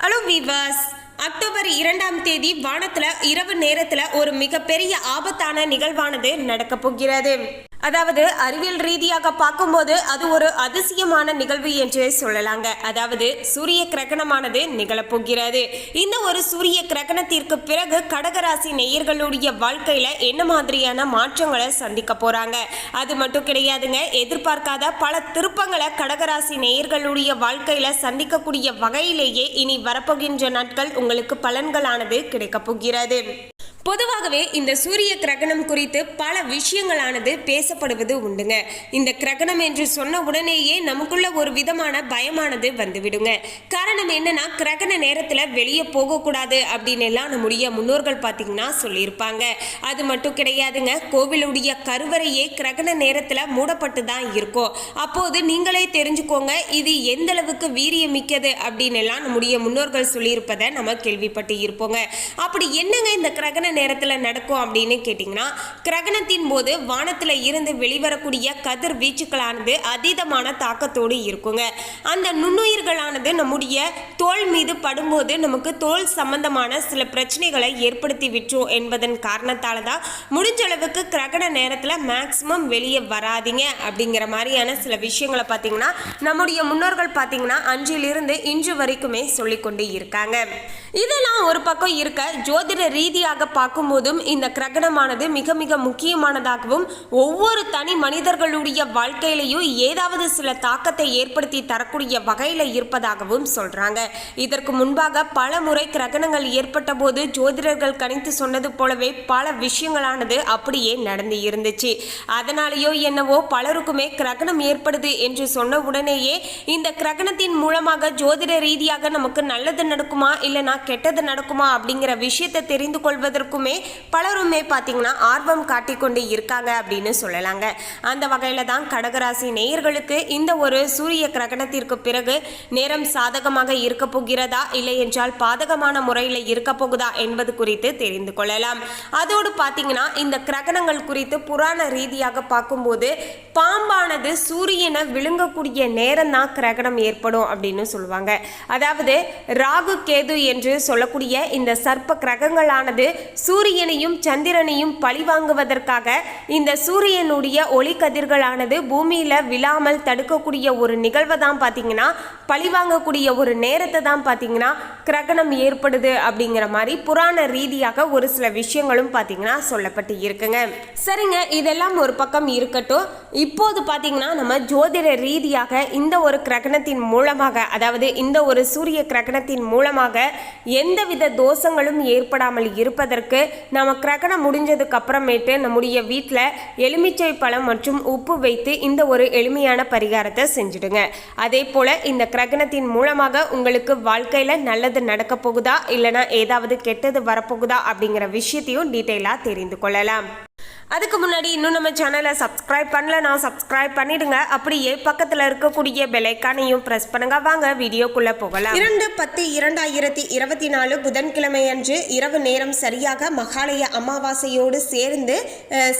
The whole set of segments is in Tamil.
ஹலோ வீவர்ஸ் அக்டோபர் இரண்டாம் தேதி வானத்தில் இரவு நேரத்தில் ஒரு மிகப்பெரிய ஆபத்தான நிகழ்வானது நடக்கப் போகிறது. அதாவது அறிவியல் ரீதியாக பார்க்கும்போது அது ஒரு அதிசயமான நிகழ்வு என்று சொல்லலாங்க. அதாவது சூரிய கிரகணமானது நிகழப்போகிறது. இந்த ஒரு சூரிய கிரகணத்திற்கு பிறகு கடகராசி நேயர்களுடைய வாழ்க்கையில என்ன மாதிரியான மாற்றங்களை சந்திக்க போறாங்க? அது மட்டும் கிடையாதுங்க. எதிர்பார்க்காத பல திருப்பங்களை கடகராசி நேயர்களுடைய வாழ்க்கையில சந்திக்கக்கூடிய வகையிலேயே இனி வரப்போகின்ற நாட்கள் உங்களுக்கு பலன்களானது கிடைக்கப் போகிறது. பொதுவாகவே இந்த சூரிய கிரகணம் குறித்து பல விஷயங்களானது பேசப்படுவது உண்டுங்க. இந்த கிரகணம் என்று சொன்ன உடனேயே நமக்குள்ள ஒரு விதமான பயமானது வந்துவிடுங்க. காரணம் என்னன்னா கிரகண நேரத்தில் வெளியே போகக்கூடாது அப்படின்னு எல்லாம் நம்முடைய முன்னோர்கள் பார்த்தீங்கன்னா சொல்லியிருப்பாங்க. அது மட்டும் கிடையாதுங்க கோவிலுடைய கருவறையே கிரகண நேரத்தில் மூடப்பட்டு தான் இருக்கும். அப்போது நீங்களே தெரிஞ்சுக்கோங்க இது எந்த அளவுக்கு வீரியமிக்கது அப்படின்னு எல்லாம் நம்முடைய முன்னோர்கள் சொல்லியிருப்பதை நம்ம கேள்விப்பட்டு இருப்போங்க. அப்படி என்னங்க இந்த கிரகண நேரத்தில் நடக்கும் அப்படின்னு கேட்டிங்கன்னா கிரகணத்தின் போது வானத்தில் இருந்து வெளிவரக்கூடிய கதிர் வீச்சுக்களானது அதீதமான தாக்கத்தோடு இருக்குங்க. அந்த நுண்ணுயிர்களானது நம்முடைய தோல் மீது படும்போது நமக்கு தோல் சம்பந்தமான சில பிரச்சனைகளை ஏற்படுத்தி விட்டோம் என்பதன் காரணத்தால் தான் முடிஞ்ச அளவுக்கு கிரகண நேரத்தில் மேக்சிமம் வெளியே வராதிங்க அப்படிங்கிற மாதிரியான சில விஷயங்களை பார்த்தீங்கன்னா நம்முடைய முன்னோர்கள் பார்த்தீங்கன்னா அஞ்சிலிருந்து இன்று வரைக்குமே சொல்லிக்கொண்டு இருக்காங்க. இதெல்லாம் ஒரு பக்கம் இருக்க ஜோதிட ரீதியாக பார்க்கும்போதும் இந்த கிரகணமானது மிக மிக முக்கியமானதாகவும் ஒவ்வொரு தனி மனிதர்களுடைய வாழ்க்கையிலையும் ஏதாவது சில தாக்கத்தை ஏற்படுத்தி தரக்கூடிய வகையில் இருப்பதாகவும் சொல்றாங்க. இதற்கு முன்பாக பல முறை கிரகணங்கள் ஏற்பட்ட போது ஜோதிடர்கள் கணித்து சொன்னது போலவே பல விஷயங்களானது அப்படியே நடந்து இருந்துச்சு. அதனாலேயோ என்னவோ பலருக்குமே கிரகணம் ஏற்படுது என்று சொன்ன உடனேயே இந்த கிரகணத்தின் மூலமாக ஜோதிட ரீதியாக நமக்கு நல்லது நடக்குமா இல்லைனா கெட்டது நடக்குமா அப்படிங்கிற விஷயத்தை தெரிந்து கொள்வதற்கு கொள்வதற்குமே பலருமே பார்த்திங்கன்னா ஆர்வம் காட்டிக்கொண்டு இருக்காங்க அப்படின்னு சொல்லலாங்க. அந்த வகையில் தான் கடகராசி நேயர்களுக்கு இந்த ஒரு சூரிய கிரகணத்திற்கு பிறகு நேரம் சாதகமாக இருக்க போகிறதா? இல்லை என்றால் பாதகமான முறையில் இருக்க போகுதா? என்பது குறித்து தெரிந்து கொள்ளலாம். அதோடு பார்த்தீங்கன்னா இந்த கிரகணங்கள் குறித்து புராண ரீதியாக பார்க்கும்போது பாம்பானது சூரியனை விழுங்கக்கூடிய நேரம் தான் கிரகணம் ஏற்படும் அப்படின்னு சொல்லுவாங்க. அதாவது ராகு கேது என்று சொல்லக்கூடிய இந்த சர்ப்ப கிரகங்களானது சூரியனையும் சந்திரனையும் பழிவாங்குவதற்காக இந்த சூரியனுடைய ஒளி கதிர்களானது பூமியில் விழாமல் தடுக்கக்கூடிய ஒரு நிகழ்வை தான் பார்த்தீங்கன்னா பழிவாங்கக்கூடிய ஒரு நேரத்தை தான் பார்த்தீங்கன்னா கிரகணம் ஏற்படுது அப்படிங்கிற மாதிரி புராண ரீதியாக ஒரு சில விஷயங்களும் பார்த்தீங்கன்னா சொல்லப்பட்டு இருக்குங்க. சரிங்க இதெல்லாம் ஒரு பக்கம் இருக்கட்டும். இப்போது பார்த்தீங்கன்னா நம்ம ஜோதிட ரீதியாக இந்த ஒரு கிரகணத்தின் மூலமாக அதாவது இந்த ஒரு சூரிய கிரகணத்தின் மூலமாக எந்தவித தோஷங்களும் ஏற்படாமல் இருப்பதற்கு நம்ம கிரகணம் முடிஞ்சதுக்கு அப்புறமேட்டு நம்முடைய வீட்டில் எலுமிச்சை பழம் மற்றும் உப்பு வைத்து இந்த ஒரு எளிமையான பரிகாரத்தை செஞ்சுடுங்க. அதே போல் இந்த கிரகணத்தின் மூலமாக உங்களுக்கு வாழ்க்கையில் நல்லது நடக்க போகுதா? இல்லைனா ஏதாவது கெட்டது வரப்போகுதா அப்படிங்கிற விஷயத்தையும் டீட்டெயிலாக தெரிந்து கொள்ளலாம். அதுக்கு முன்னாடி இன்னும் நம்ம சேனலை சப்ஸ்கிரைப் பண்ணலனா சப்ஸ்கிரைப் பண்ணிடுங்க. அப்படியே பக்கத்தில் இருக்கக்கூடிய பெலைக்கானையும் ப்ரெஸ் பண்ணுங்க. வாங்க வீடியோக்குள்ள போகலாம். இரண்டு பத்து இரண்டாயிரத்தி இருபத்தி நாலு புதன்கிழமை அன்று இரவு நேரம் சரியாக மகாலய அமாவாசையோடு சேர்ந்து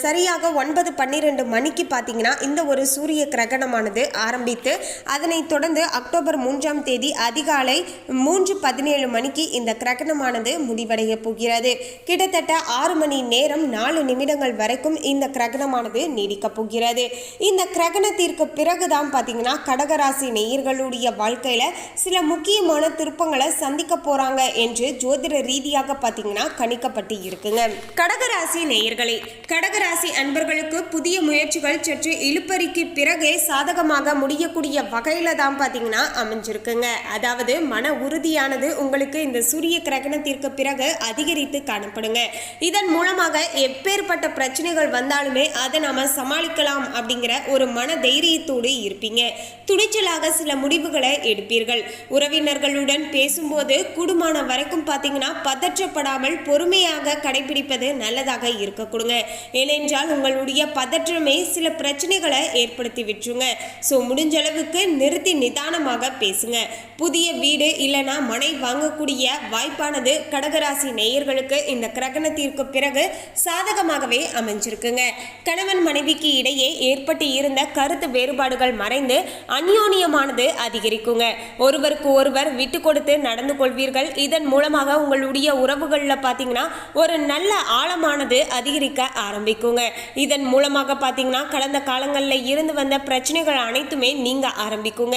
சரியாக ஒன்பது பன்னிரெண்டு மணிக்கு பார்த்தீங்கன்னா இந்த ஒரு சூரிய கிரகணமானது ஆரம்பித்து அதனைத் தொடர்ந்து அக்டோபர் மூன்றாம் தேதி அதிகாலை மூன்று பதினேழு மணிக்கு இந்த கிரகணமானது முடிவடைய போகிறது. கிட்டத்தட்ட ஆறு மணி நேரம் நாலு நிமிடங்கள் வரை வரைக்கும் இந்த கிரகணமானது நீடிக்க போகிறது. இந்த கிரகணத்திற்கு பிறகுதான் பார்த்தீங்கன்னா கடகராசி நேயர்களுடைய வாழ்க்கையில சில முக்கியமான திருப்பங்களை சந்திக்க போறாங்க என்று ஜோதிட ரீதியாக பார்த்தீங்கன்னா கணிக்கப்பட்டு இருக்குங்க. கடகராசி நேயர்களே கடகராசி அன்பர்களுக்கு புதிய முயற்சிகள் சற்று இழுப்பறிக்கு பிறகே சாதகமாக முடியக்கூடிய வகையில தான் பார்த்தீங்கன்னா அமைஞ்சிருக்குங்க. அதாவது மன உறுதியானது உங்களுக்கு இந்த சூரிய கிரகணத்திற்கு பிறகு அதிகரித்து காணப்படுங்க. இதன் மூலமாக எப்பேற்பட்ட பிரச்சனை பிரச்சனைகள் வந்தாலுமே அதை நாம சமாளிக்கலாம் அப்படிங்கிற ஒரு மன தைரியத்தோடு இருப்பீங்க. துணிச்சலாக சில முடிவுகளை எடுப்பீர்கள். உறவினர்களுடன் பேசும்போது கூடுமான வரைக்கும் பார்த்தீங்கன்னா பதற்றப்படாமல் பொறுமையாக கடைபிடிப்பது நல்லதாக இருக்க கொடுங்க ஏனென்றால் உங்களுடைய பதற்றமே சில பிரச்சனைகளை ஏற்படுத்தி விட்டுருங்க. ஸோ முடிஞ்ச அளவுக்கு நிறுத்தி நிதானமாக பேசுங்க. புதிய வீடு இல்லைனா மனை வாங்கக்கூடிய வாய்ப்பானது கடகராசி நேயர்களுக்கு இந்த கிரகணத்திற்கு பிறகு சாதகமாகவே அமைஞ்சு அமைஞ்சிருக்குங்க கணவன் மனைவிக்கு இடையே ஏற்பட்டு இருந்த கருத்து வேறுபாடுகள் மறைந்து அந்யோன்யமானது அதிகரிக்குங்க. ஒருவருக்கு ஒருவர் விட்டு கொடுத்து நடந்து கொள்வீர்கள். இதன் மூலமாக உங்களுடைய உறவுகளில் பார்த்தீங்கன்னா ஒரு நல்ல ஆழமானது அதிகரிக்க ஆரம்பிக்குங்க. இதன் மூலமாக பார்த்தீங்கன்னா கடந்த காலங்களில் இருந்து வந்த பிரச்சனைகள் அனைத்துமே நீங்க ஆரம்பிக்குங்க.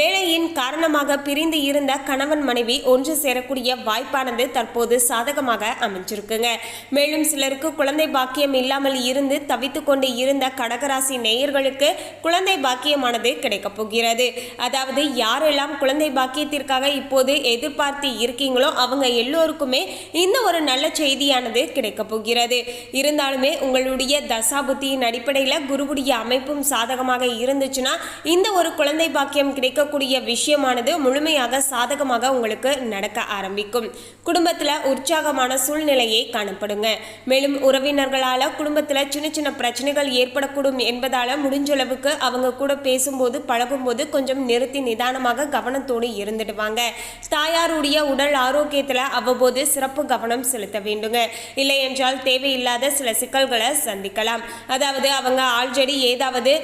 வேலையின் காரணமாக பிரிந்து இருந்த கணவன் மனைவி ஒன்று சேரக்கூடிய வாய்ப்பானது தற்போது சாதகமாக அமைஞ்சிருக்குங்க. மேலும் சிலருக்கு குழந்தை பாக்கியம் இல்லாமல் இருந்து தவித்து கொண்டு இருந்த கடகராசி நேயர்களுக்கு குழந்தை பாக்கியமானது கிடைக்கப் போகிறது. அதாவது யாரெல்லாம் குழந்தை பாக்கியத்திற்காக இப்போது எதிர்பார்த்து இருக்கீங்களோ அவங்க எல்லோருக்குமே இந்த ஒரு நல்ல செய்தியானது கிடைக்கப் போகிறது. இருந்தாலுமே உங்களுடைய தசாபுத்தியின் அடிப்படையில் குருவுடைய அமைப்பும் சாதகமாக இருந்துச்சுன்னா இந்த ஒரு குழந்தை பாக்கியம் கிடைக்கக்கூடிய விஷயமானது முழுமையாக சாதகமாக உங்களுக்கு நடக்க ஆரம்பிக்கும். குடும்பத்தில் உற்சாகமான சூழ்நிலையை காணப்படுங்க. மேலும் உறவினர்களால் குடும்பத்தில் சின்ன சின்ன பிரச்சனைகள் ஏற்படக்கூடும் என்பதால் முடிஞ்சளவுக்கு அவங்க கூட பேசும்போது பழகும்போது கொஞ்சம் நிறுத்தி நிதானமாக கவனத்தோடு இருந்துடுவாங்க. தாயாருடைய உடல் ஆரோக்கியத்தில் அவ்வப்போது சிறப்பு கவனம் செலுத்த வேண்டுங்க. இல்லை என்றால் தேவையில்லாத சில சிக்கல்களை சந்திக்கலாம். அதாவது அவங்க ஆல்ரெடி ஏதாவது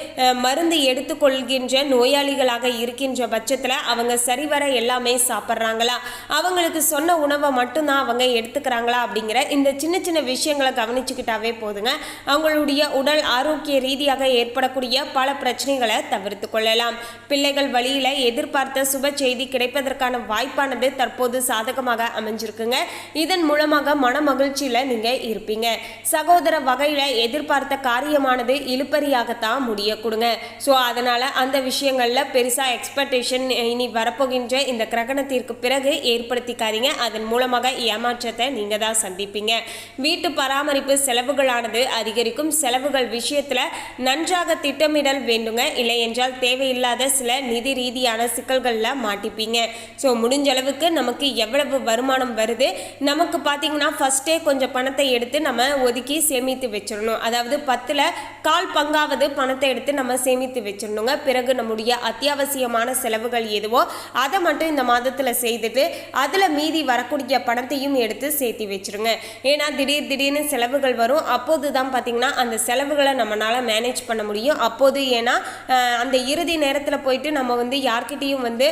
மருந்து எடுத்துக்கொள்கின்ற நோயாளிகளாக இருக்கின்ற பட்சத்தில் அவங்க சரிவர எல்லாமே சாப்பிட்றாங்களா? அவங்களுக்கு சொன்ன உணவை மட்டும்தான் அவங்க எடுத்துக்கிறாங்களா அப்படிங்கிற இந்த சின்ன சின்ன விஷயங்களை கவனிச்சுக்கிட்டாவே போதுங்க. அவங்களுடைய உடல் ஆரோக்கிய ரீதியாக ஏற்படக்கூடிய பல பிரச்சனைகளை தவிர்த்து கொள்ளலாம். பிள்ளைகள் வழியில் எதிர்பார்த்த சுப செய்தி கிடைப்பதற்கான வாய்ப்பானது தற்போது சாதகமாக அமைஞ்சிருக்குங்க. இதன் மூலமாக மன மகிழ்ச்சியில் நீங்கள் இருப்பீங்க. சகோதர வகையில் எதிர்பார்த்த காரியமானது இழுப்பறியாகத்தான் முடிய கொடுங்க. ஸோ அதனால் அந்த விஷயங்களில் பெருசாக எக்ஸ்பெக்டேஷன் இனி வரப்போகின்ற இந்த கிரகணத்திற்கு பிறகு ஏற்படுத்திக்காதீங்க. அதன் மூலமாக ஏமாற்றத்தை நீங்கள் தான் சந்திப்பீங்க. வீட்டு பராமரிப்பு செலவுகளானது அதிகரிக்கும் செலவுகள் விஷயத்துல நன்றாக திட்டமிடல் வேண்டுங்க. இல்லை என்றால் தேவையில்லாத சில நிதி ரீதியான சிக்கல்களில் மாட்டிப்பீங்க. ஸோ முடிஞ்ச அளவுக்கு நமக்கு எவ்வளவு வருமானம் வருது? நமக்கு பார்த்தீங்கன்னா ஃபஸ்ட்டே கொஞ்சம் பணத்தை எடுத்து நம்ம ஒதுக்கி சேமித்து வச்சிடணும் அதாவது பத்தில் கால் பங்காவது பணத்தை எடுத்து நம்ம சேமித்து வச்சிடணுங்க பிறகு நம்முடைய அத்தியாவசியமான செலவுகள் எதுவோ அதை மட்டும் இந்த மாதத்தில் செய்துட்டு அதில் மீதி வரக்கூடிய பணத்தையும் எடுத்து சேர்த்து வச்சிருங்க. ஏன்னா திடீர் திடீர்னு செலவுகள் வரும். அப்போது தான் பார்த்தீங்கன்னா அந்த செலவுகளை நம்மளால மேனேஜ் பண்ண முடியும். அப்போது ஏன்னா அந்த இறுதி நேரத்தில் போயிட்டு நம்ம வந்து யார்கிட்டயும் வந்து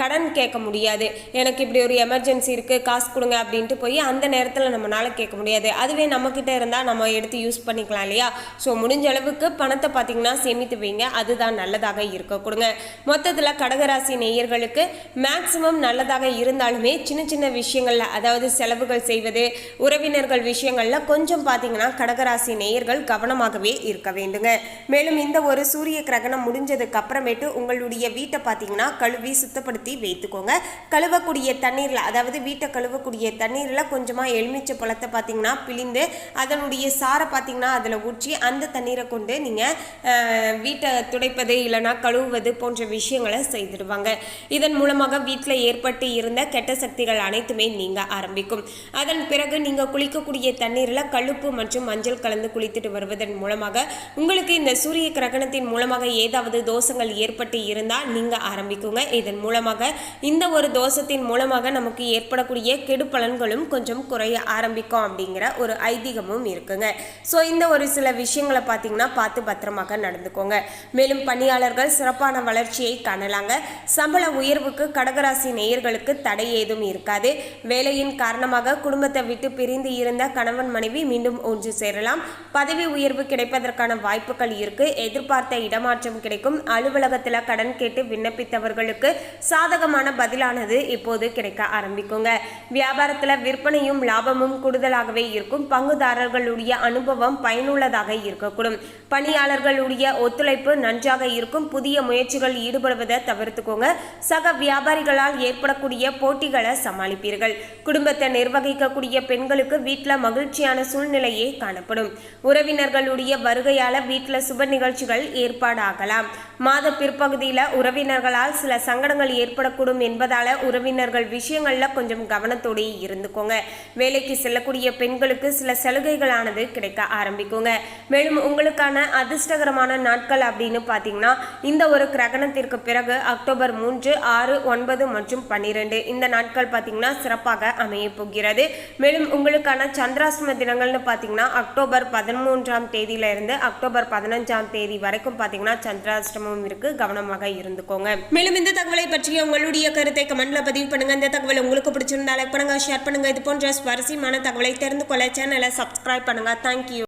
கடன் கேட்க முடியாது. எனக்கு இப்படி ஒரு எமர்ஜென்சி இருக்குது காசு கொடுங்க அப்படின்ட்டு போய் அந்த நேரத்தில் நம்மளால கேட்க முடியாது. அதுவே நம்மக்கிட்ட இருந்தால் நம்ம எடுத்து யூஸ் பண்ணிக்கலாம் இல்லையா? ஸோ முடிஞ்ச அளவுக்கு பணத்தை பார்த்தீங்கன்னா சேமித்து வைங்க. அதுதான் நல்லதாக இருக்க கொடுங்க. மொத்தத்தில் கடகராசி நேயர்களுக்கு மேக்சிமம் நல்லதாக இருந்தாலுமே சின்ன சின்ன விஷயங்களில் அதாவது செலவுகள் செய்வது உறவினர்கள் விஷயங்களில் கொஞ்சம் பார்த்தீங்கன்னா கடகராசி நேயர்கள் கவனமாகவே இருக்க வேண்டுங்க. மேலும் இந்த ஒரு சூரிய கிரகணம் முடிஞ்சதுக்கு அப்புறமேட்டு உங்களுடைய வீட்டை பார்த்தீங்கன்னா கழுவி சுத்தப்படுத்தி வைத்துக்கோங்க. கழுவக்கூடிய தண்ணீரில் அதாவது வீட்டை கழுவக்கூடிய தண்ணீரில் கொஞ்சமாக எலுமிச்சை பழத்தை பார்த்தீங்கன்னா பிழிந்து அதனுடைய சாரை பார்த்தீங்கன்னா அதில் ஊற்றி அந்த தண்ணீரை கொண்டு நீங்கள் வீட்டை துடைப்பது இல்லைன்னா கழுவுவது போன்ற விஷயங்களை செய்திடுவாங்க. இதன் மூலமாக வீட்டில் ஏற்பட்டு இருந்த கெட்ட சக்திகள் அனைத்துமே நீங்க ஆரம்பிக்கும். அதன் பிறகு நீங்கள் குளிக்கக்கூடிய தண்ணீரில் கழுப்பு மற்றும் மஞ்சள் கலந்து குளித்துட்டு வருவதன் மூலமாக உங்களுக்கு இந்த சூரிய கிரகணத்தின் மூலமாக ஏதாவது தோஷங்கள் ஏற்பட்டு இருந்தால் நீங்க ஆரம்பிக்குங்க. இதன் மூலமாக இந்த ஒரு தோஷத்தின் மூலமாக நமக்கு ஏற்படக்கூடிய கெடு பலன்களும் கொஞ்சம் குறைய ஆரம்பிக்கும் அப்படிங்கிற ஒரு ஐதீகமும் இருக்குங்க. ஸோ இந்த ஒரு சில விஷயங்களை பார்த்தீங்கன்னா பார்த்து பத்திரமாக நடந்துக்கோங்க. மேலும் பணியாளர்கள் சிறப்பான வளர்ச்சியை காணலாங்க. சம்பள உயர்வுக்கு கடகராசி நேயர்களுக்கு தடை ஏதும் இருக்காது. வேலையின் காரணமாக குடும்பத்தை விட்டு பிரிந்து இருந்த கணவன் மனைவி மீண்டும் ஒன்று சேரலாம். பதவி உயர்வு கிடைப்பதற்கான வாய்ப்புகள் இருக்கு. எதிர்பார்த்த இடமாற்றம் கிடைக்கும். அலுவலகத்தில் கடன் கேட்டு விண்ணப்பித்தவர்களுக்கு சாதகமான பதிலானது இப்போது கிடைக்க ஆரம்பிக்குங்க. வியாபாரத்தில் விற்பனையும் லாபமும் கூடுதலாகவே இருக்கும். பங்குதாரர்களுடைய அனுபவம் பயனுள்ளதாக இருக்கக்கூடும். பணியாளர்களுடைய ஒத்துழைப்பு நன்றாக இருக்கும். புதிய முயற்சிகள் ஈடுபடுவதை தவிர்த்துக்கோங்க. சக வியாபாரிகளால் ஏற்படக்கூடிய போட்டிகளை சமாளிப்பீர்கள். குடும்பத்தை நிர்வகிக்கக்கூடிய பெண்களுக்கு வீட்டில் மகிழ்ச்சியான சூழ்நிலையே காணப்படும். உறவினர்களுடைய வருகையால வீட்டில் சுப நிகழ்ச்சிகள் ஏற்பாடாகலாம். மாத பிற்பகுதியில் உறவினர்களால் சில சங்கடங்கள் ஏற்படக்கூடும் என்பதால உறவினர்கள் விஷயங்கள்ல கொஞ்சம் கவனத்தோடு இருந்துக்கோங்க. வேலைக்கு செல்லக்கூடிய பெண்களுக்கு சில சலுகைகளானது கிடைக்க ஆரம்பிக்குங்க. மேலும் உங்களுக்கான அதிர்ஷ்டகரமான நாட்கள் அப்படின்னு பார்த்தீங்கன்னா இந்த ஒரு கிரகணத்திற்கு பிறகு அக்டோபர் மூன்று ஆறு ஒன்பது மற்றும் பன்னிரெண்டு இந்த நாட்கள் பார்த்தீங்கன்னா சிறப்பாக அமைய போகிறது. மேலும் உங்களுக்கான சந்திராசிரம தினங்கள்னு பார்த்தீங்கன்னா அக்டோபர் அக்டோபர் பதிமூன்றாம் தேதியிலிருந்து அக்டோபர் பதினஞ்சாம் தேதி வரைக்கும் பார்த்தீங்கன்னா சந்திராஷ்டமம் இருக்கு. கவனமாக இருந்துக்கோங்க. மேலும் இந்த தகவலை பற்றிய உங்களுடைய கருத்தை கமெண்ட்ல பதிவு பண்ணுங்க. இந்த தகவல் உங்களுக்கு பிடிச்சிருந்தா லைக் பண்ணுங்க ஷேர் பண்ணுங்க. இது போன்ற சுவாரஸ்யமான தகவலை தெரிந்து கொள்ள சேனலை சப்ஸ்கிரைப் பண்ணுங்க. தேங்க்யூ